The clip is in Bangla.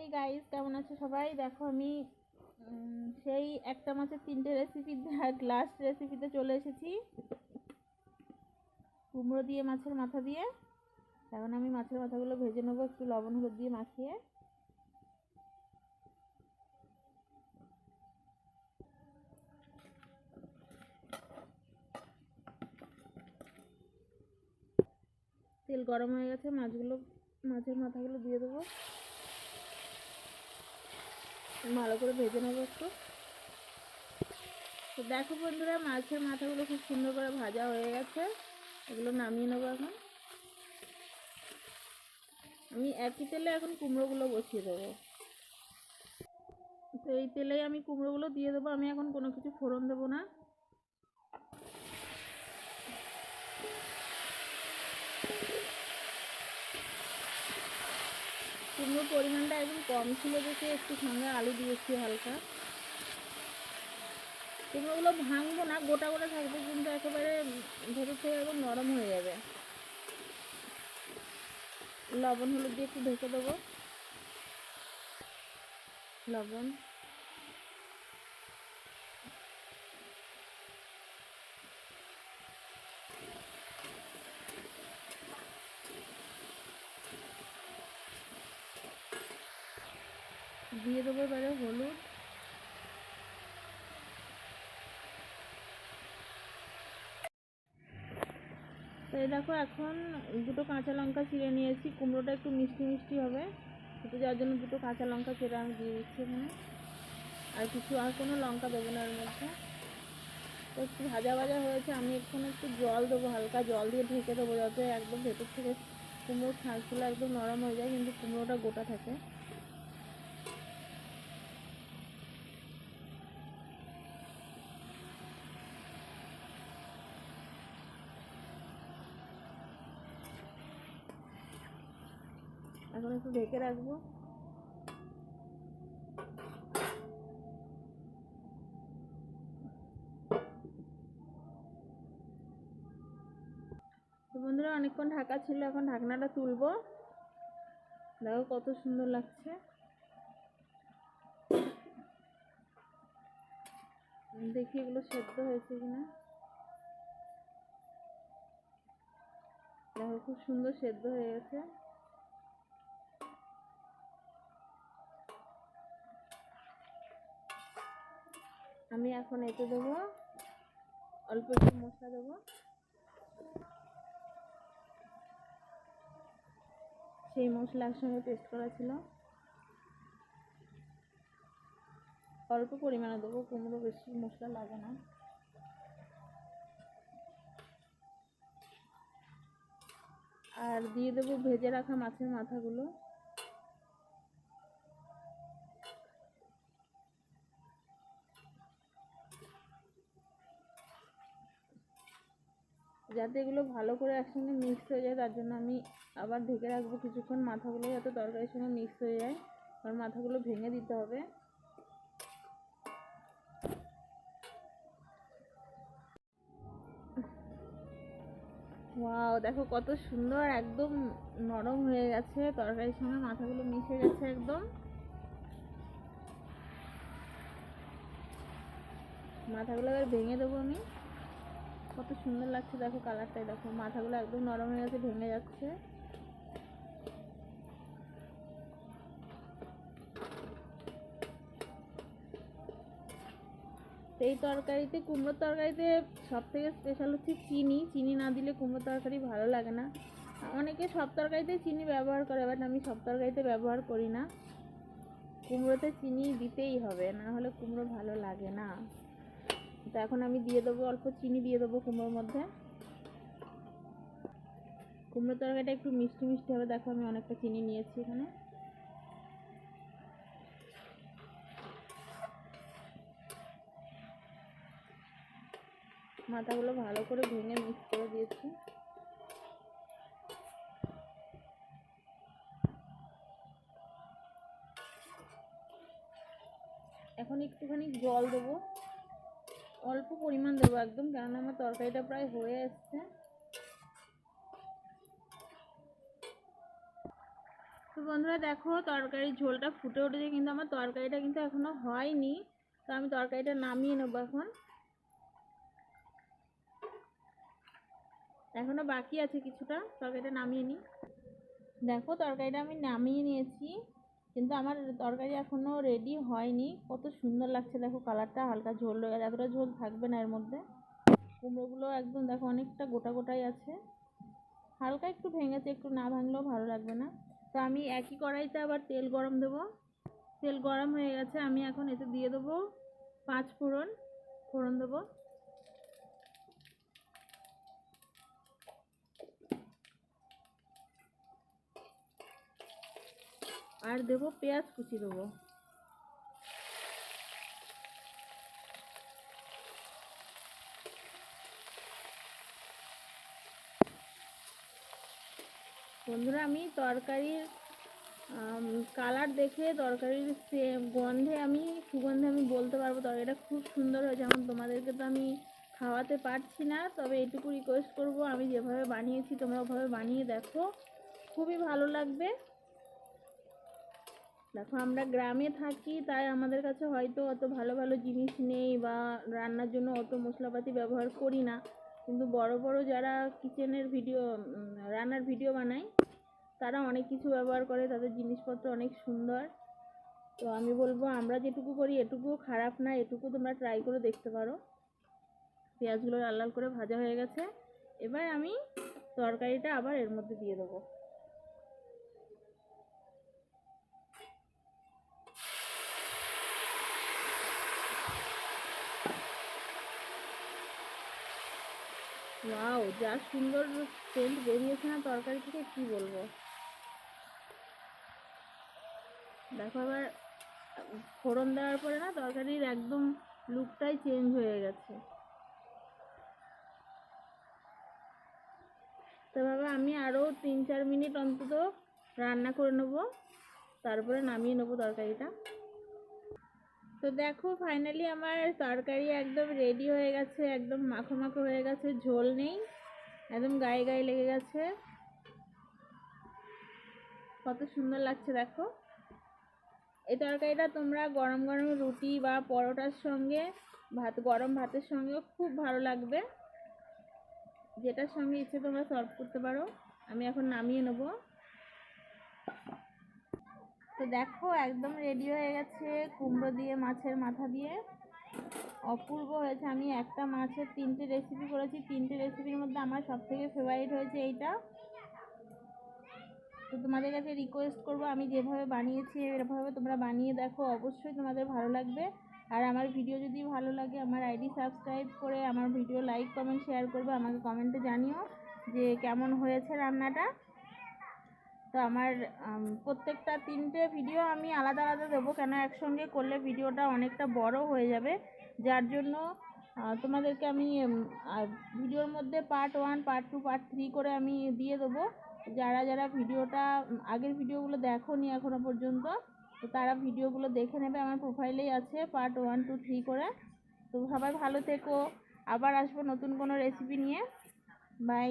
এই গাইস কেমন আছে সবাই? দেখো, আমি সেই একটা মাছের তিনটে রেসিপি লাস্ট রেসিপিতে চলে এসেছি। কুমড়ো দিয়ে মাছের মাথা দিয়ে। এখন আমি মাছের মাথাগুলো ভেজে নেব, একটু লবণ হলুদ দিয়ে মাখিয়ে। তেল গরম হয়ে গেছে, মাছগুলো, মাছের মাথাগুলো দিয়ে দেবো। ভালো করে ভেজে নেব একটু। তো দেখো বন্ধুরা, মাছের মাথাগুলো খুব সুন্দর করে ভাজা হয়ে গেছে। এগুলো নামিয়ে নেব এখন। আমি একই তেলে এখন কুমড়োগুলো বসিয়ে দেবো। তো এই তেলেই আমি কুমড়োগুলো দিয়ে দেবো। আমি এখন কোনো কিছু ফোড়ন দেবো না। কুমড়োর পরিমাণটা একদম কম ছিল দেখে একটু সঙ্গে আলু দিয়েছি হালকা। কুমড়োগুলো ভাঙবো না, গোটা গোটা থাকবে, কিন্তু একেবারে ধরে থেকে একদম নরম হয়ে যাবে। লবণ হলুদ দিয়ে একটু ঢেকে দেবো। লবণ। দিয়ে দেবো এবারে হলুদ। তো এই দেখো এখন দুটো কাঁচা লঙ্কা চিড়ে নিয়েছি, কুমড়োটা একটু মিষ্টি মিষ্টি হবে একটু যার জন্য দুটো কাঁচা লঙ্কা চিড়ে আমি দিয়ে দিচ্ছি এখানে। আর কিছু আর কোনো লঙ্কা দেবো না এর মধ্যে। তো একটু ভাজা ভাজা হয়েছে, আমি এখানে একটু জল দেবো, হালকা জল দিয়ে ঢেকে দেবো যাতে একদম ভেতর থেকে কুমড়োর ছাঁচগুলো একদম নরম হয়ে যায়, কিন্তু কুমড়োটা গোটা থাকে। এখন একটু ঢেকে রাখব। বন্ধুরা, অনেকক্ষণ ঢাকা ছিল, এখন ঢাকনাটা তুলবো। দেখো কত সুন্দর লাগছে। দেখি এগুলো সেদ্ধ হয়েছে কিনা। দেখো খুব সুন্দর সেদ্ধ হয়ে গেছে। আমি এখন এতে দেবো, অল্প একটু মশলা দেবো। সেই মশলা একসঙ্গে পেস্ট করা ছিল। অল্প পরিমাণে দেবো, কুমড়ো বেশি মশলা লাগে না। আর দিয়ে দেবো ভেজে রাখা মাছের মাথাগুলো। যাতে এগুলো ভালো করে একসঙ্গে মিক্স হয়ে যায়, তার জন্য আমি আবার ঢেকে রাখব কিছুক্ষণ। মাথাগুলো যাতে তরকারির সঙ্গে মিক্স হয়ে যায় আর মাথাগুলো ভেঙে দিতে হবে। ওয়াও, দেখো কত সুন্দর, একদম নরম হয়ে গেছে। তরকারির সঙ্গে মাথাগুলো মিশে গেছে একদম। মাথাগুলো এবার ভেঙে দেবো আমি। কত সুন্দর লাগছে, দেখো কালারটাই দেখো। মাথাগুলো একদম নরম হয়ে গেছে, ভেঙে যাচ্ছে। এই তরকারিতে, কুমড়োর তরকারিতে সব থেকে স্পেশাল হচ্ছে চিনি। চিনি না দিলে কুমড়োর তরকারি ভালো লাগে না। অনেকে সব তরকারিতে চিনি ব্যবহার করে বাট আমি সব তরকারিতে ব্যবহার করি না। কুমড়োতে চিনি দিতেই হবে, না হলে কুমড়ো ভালো লাগে না। তো এখন আমি দিয়ে দেবো, অল্প চিনি দিয়ে দেবো কুমড়োর মধ্যে। কুমড়ো তরকারিটা একটু মিষ্টি মিষ্টি হবে, দেখো আমি অনেকটা চিনি নিয়েছি এখানে। মাথাগুলো ভালো করে ভেঙে মিক্স করে দিয়েছি। এখন একটুখানি জল দেবো। অল্প পরিমাণ দেবো একদম, কেননা আমার তরকারিটা প্রায় হয়ে এসছে। তো বন্ধুরা, দেখো, তরকারির ঝোলটা ফুটে উঠেছে, কিন্তু আমার তরকারিটা কিন্তু এখনও হয়নি। তো আমি তরকারিটা নামিয়ে নেব এখন। এখনও বাকি আছে কিছুটা, তরকারিটা নামিয়ে নিই। দেখো, তরকারিটা আমি নামিয়ে নিয়েছি। কিন্তু আমার তরকারি এখনও রেডি হয়নি। কত সুন্দর লাগছে, দেখো কালারটা হালকা ঝোল রয়ে গেছে। এতটা ঝোল থাকবে না এর মধ্যে। কুমড়োগুলো একদম দেখো অনেকটা গোটা গোটাই আছে। হালকা একটু ভেঙেছে, একটু না ভাঙলেও ভালো লাগবে না। তো আমি একই কড়াইতে আবার তেল গরম দেবো। তেল গরম হয়ে গেছে, আমি এখন এতে দিয়ে দেবো পাঁচ ফোড়ন। ফোড়ন দেবো। আর দেবো পেঁয়াজ কুচি দেবো। বন্ধুরা, আমি তরকারির কালার দেখে তরকারির গন্ধে আমি, সুগন্ধে আমি বলতে পারব। তরকারিটা খুব সুন্দর হয়েছে। যেমন তোমাদেরকে তো আমি খাওয়াতে পারছি না, তবে এটুকু রিকোয়েস্ট করব। আমি যেভাবে বানিয়েছি, তোমরা ওভাবে বানিয়ে দেখো। খুবই ভালো লাগবে। দেখো, আমরা গ্রামে থাকি, তাই আমাদের কাছে হয়তো অত ভালো ভালো জিনিস নেই বা রান্নার জন্য অত মশলাপাতি ব্যবহার করি না। কিন্তু বড় বড় যারা কিচেনের ভিডিও রান্নার ভিডিও বানায়, তারা অনেক কিছু ব্যবহার করে, তাদের জিনিসপত্র অনেক সুন্দর। তো আমি বলব, আমরা যেটুকু করি, এটুকুও খারাপ না, এটুকু তোমরা ট্রাই করে দেখতে পারো। পেঁয়াজগুলো লাল লাল করে ভাজা হয়ে গেছে। এবার আমি তরকারিটা আবার এর মধ্যে দিয়ে দেবো। ওয়াও যা সুন্দর সেন্ট বেরিয়েছে না তরকারি থেকে, কি বলব? দেখো আবার ফোড়ন দেওয়ার পরে না তরকারির একদম লুকটাই চেঞ্জ হয়ে গেছে। তো বাবা, আমি আরও তিন চার মিনিট অন্তত রান্না করে নেব, তারপরে নামিয়ে নেব তরকারিটা। তো দেখো ফাইনালি আমার তরকারি একদম রেডি হয়ে গেছে, একদম মাখো মাখো হয়ে গেছে, ঝোল নেই, একদম গায়ে গায়ে লেগে গেছে। কত সুন্দর লাগছে দেখো। এই তরকারিটা তোমরা গরম গরম রুটি বা পরোটার সঙ্গে, ভাত, গরম ভাতের সঙ্গেও খুব ভালো লাগবে। যেটার সঙ্গে ইচ্ছে তোমরা সার্ভ করতে পারো। আমি এখন নামিয়ে নেব। তো দেখো, একদম রেডি হয়ে গেছে কুমড়ো দিয়ে, মাছের মাথা দিয়ে। অপূর্ব হয়েছে। আমি একটা মাছের তিনটে রেসিপি করেছি। তিনটে রেসিপির মধ্যে আমার সব থেকে ফেভারিট হয়েছে এইটা। তো তোমাদের কাছে রিকোয়েস্ট করব, আমি যেভাবে বানিয়েছি এরভাবে তোমরা বানিয়ে দেখো। অবশ্যই তোমাদের ভালো লাগবে। আর আমার ভিডিও যদি ভালো লাগে, আমার আইডি সাবস্ক্রাইব করে, আমার ভিডিও লাইক কমেন্ট শেয়ার করবে। আমাকে কমেন্টে জানিও যে কেমন হয়েছে রান্নাটা। তো আমার প্রত্যেকটা তিনটে ভিডিও আমি আলাদা আলাদা দেবো। কেন একসঙ্গে করলে ভিডিওটা অনেকটা বড় হয়ে যাবে। যার জন্য তোমাদেরকে আমি ভিডিওর মধ্যে part one part two part three করে আমি দিয়ে দেবো। যারা যারা ভিডিওটা আগের ভিডিওগুলো দেখো নি এখনও পর্যন্ত, তো তারা ভিডিওগুলো দেখে নেবে। আমার প্রোফাইলেই আছে পার্ট ওয়ান টু থ্রি করে। তো সবাই ভালো থেকো। আবার আসব নতুন কোনো রেসিপি নিয়ে। বাই